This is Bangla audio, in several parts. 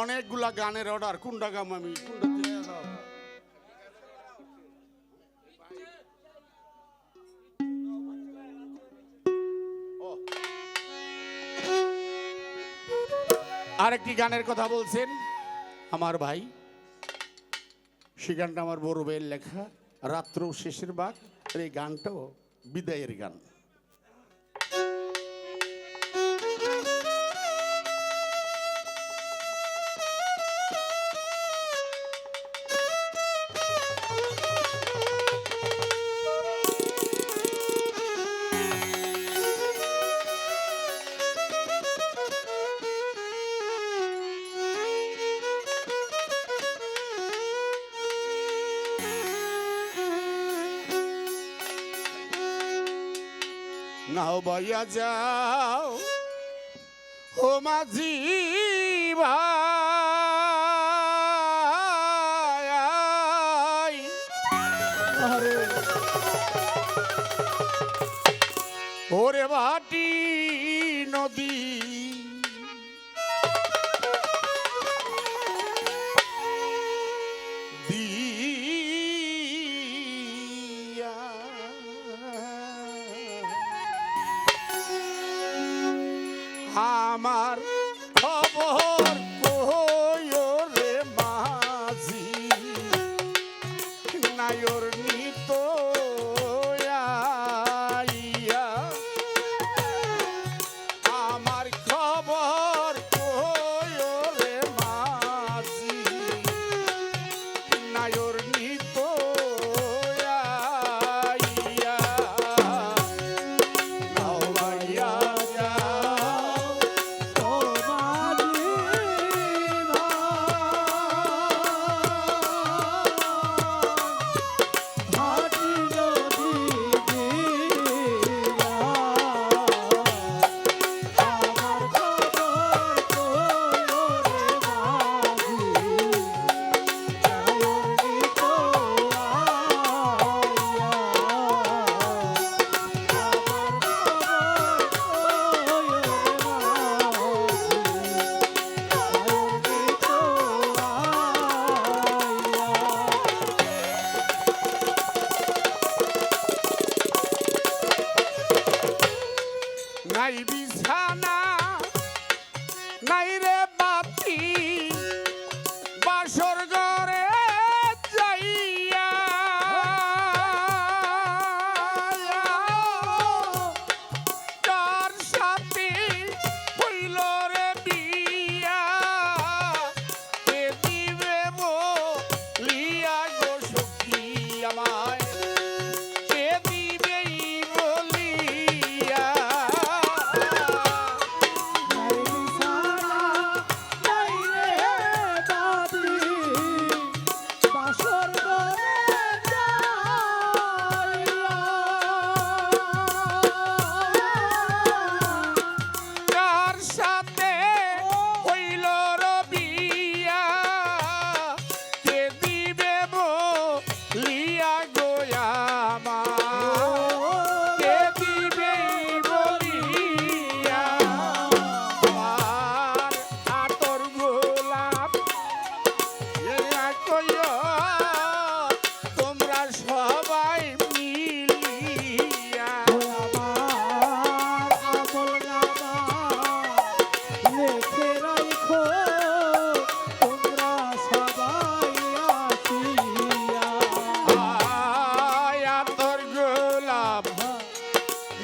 অনেকগুলা গানের অর্ডার কুন্ডা গাম আমি? আরেকটি গানের কথা বলছেন আমার ভাই। সে গানটা আমার বড় ভাইয়ের লেখা, রাত্র শেষের বাঘ, আর এই গানটাও বিদায়ের গান। যাও বাইয়া যাও। ও মাঝি ওরে ভাটি নদী Life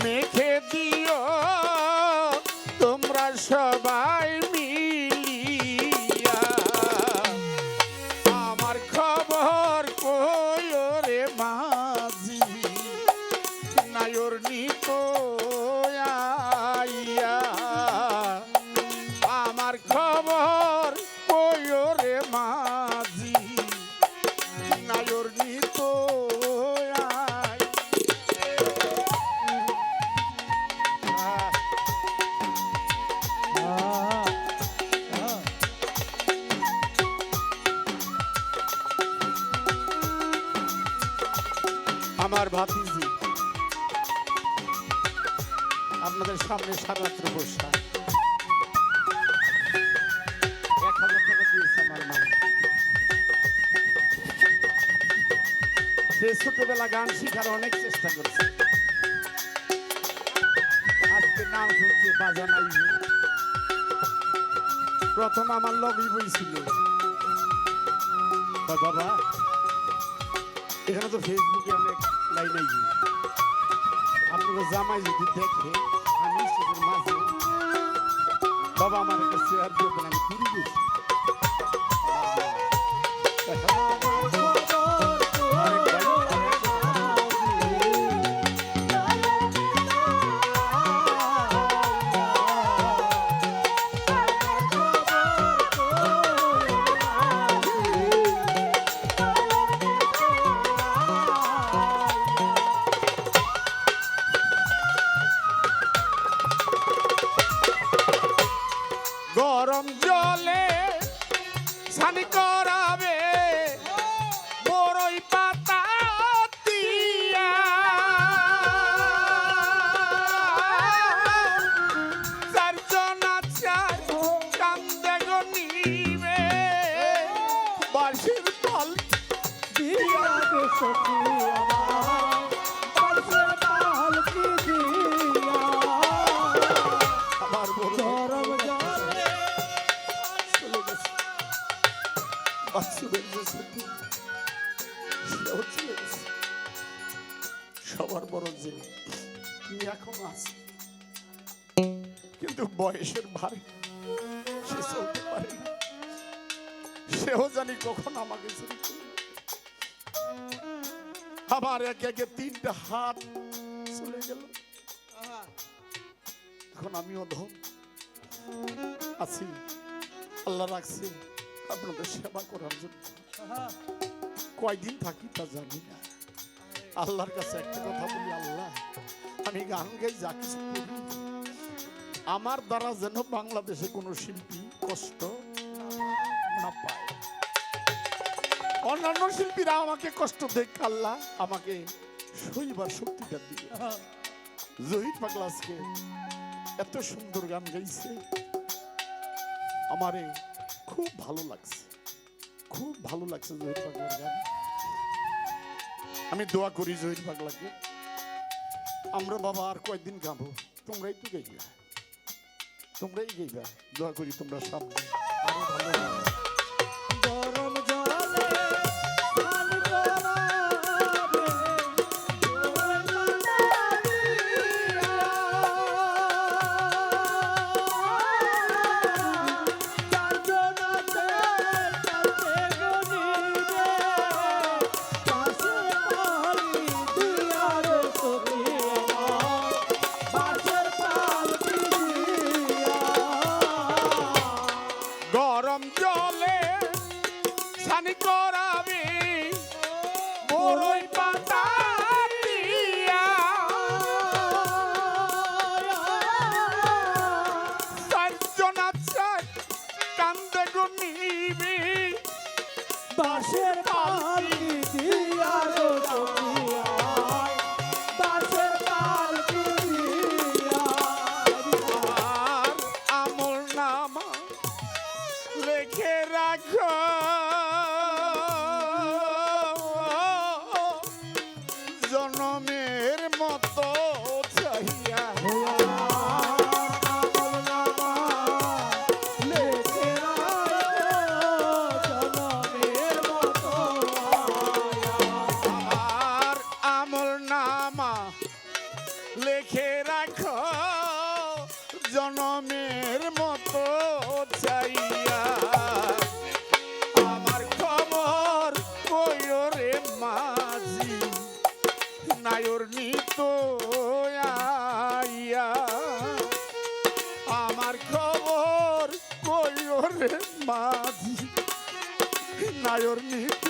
মেখে দিও। তোমরা সবাই ভাতিজি। আপনাদের সামনে সারাত্র বসা এক হাজার টাকা দিয়েছে আমার সে ছোটবেলা গান শেখার অনেক চেষ্টা করছে। আজকে নাম শুনছে বাজানাই প্রথম আমার লগি বইছিল বাবা, এখানে তো ফেসবুকে অনেক লাইন আইছি আপনাকে জামাই যদি দেখে আমি সেদের মাঝে বাবা আমার একটা চেয়ার দিয়ে আমি ঘুরে গেছি সবার বড় যে তুমি এখন আছে। কিন্তু বয়সের ভারে সে চলতে পারে সেও জানি কখন আমাকে ছেড়ে। আমার একে একে তিনটা হাত চলে গেল। এখন আমি অধম আছি, আল্লাহ রাখছে, আপনাদের সেবা করার জন্য। কয়দিন থাকি তা জানি না। আল্লাহর কাছে একটা কথা বলি, আল্লাহ, আমি গান গাই, যা কিছু করি। আমার দ্বারা যেন বাংলাদেশে কোনো শিল্পী কষ্ট না পায়। অন্যান্য শিল্পীরা আমাকে কষ্ট দেখ আল্লাহ আমাকে সইবার শক্তিটা দিয়ে জহির এত সুন্দর গান গাইছে। আমারে খুব ভালো লাগছে। খুব ভালো লাগছে জহির পাগলার গান। আমি দোয়া করি জহির পাগলাকে। আমরা বাবা আর কয়েকদিন গাবো? তোমরাই তো গাইবা। তোমরাই গাইবা। দোয়া করি তোমরা সামনে আরও ভালো জনমের মতো চাহিয়া। নিত আইয়া আমার খবর কইও মাঝি নায়র নিত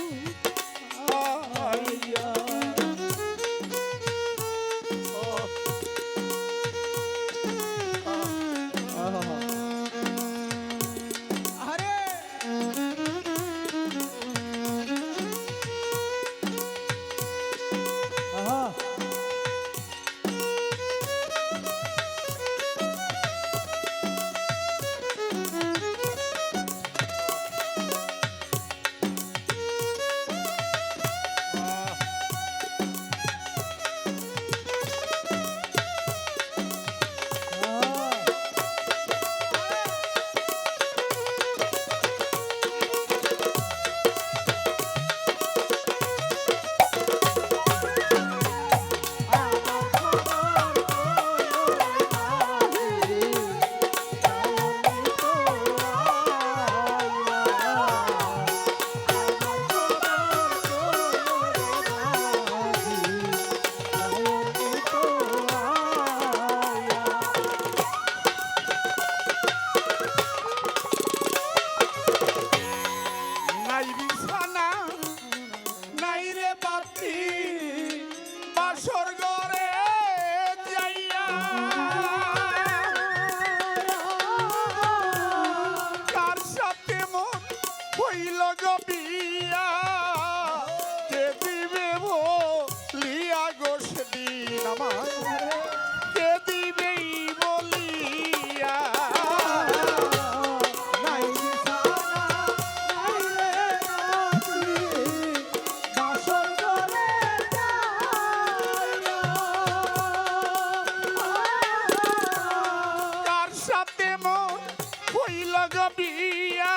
হইল গো বিয়া।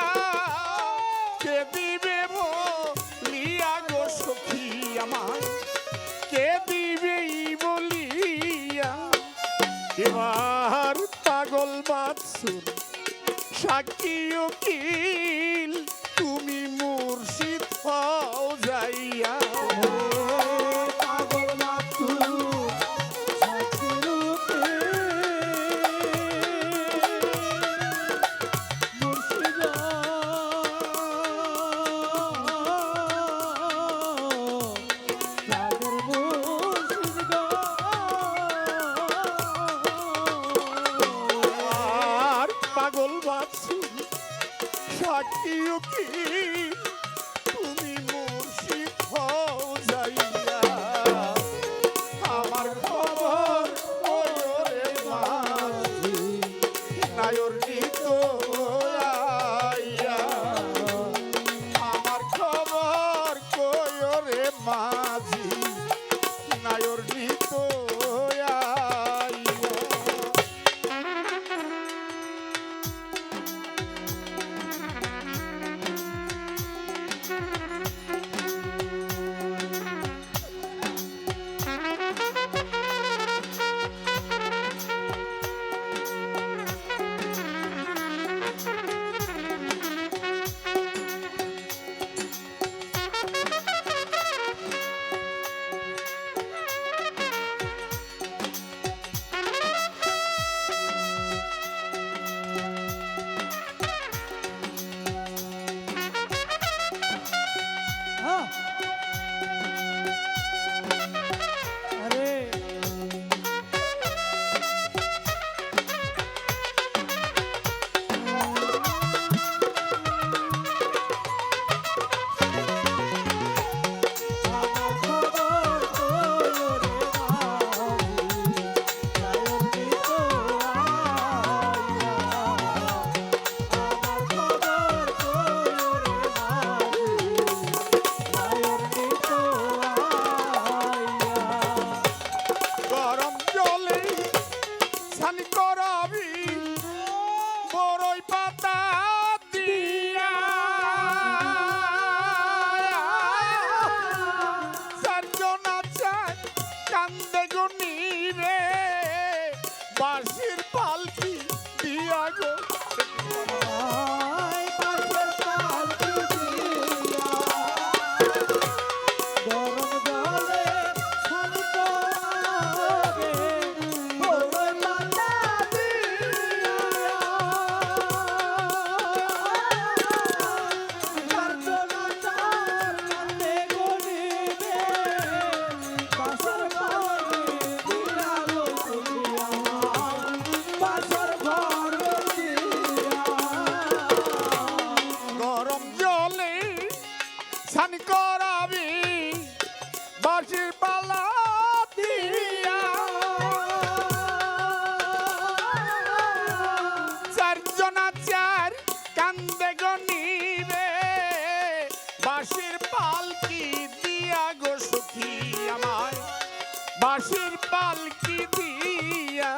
বাঁশির পালকি দিয়া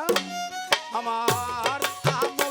আমার আমল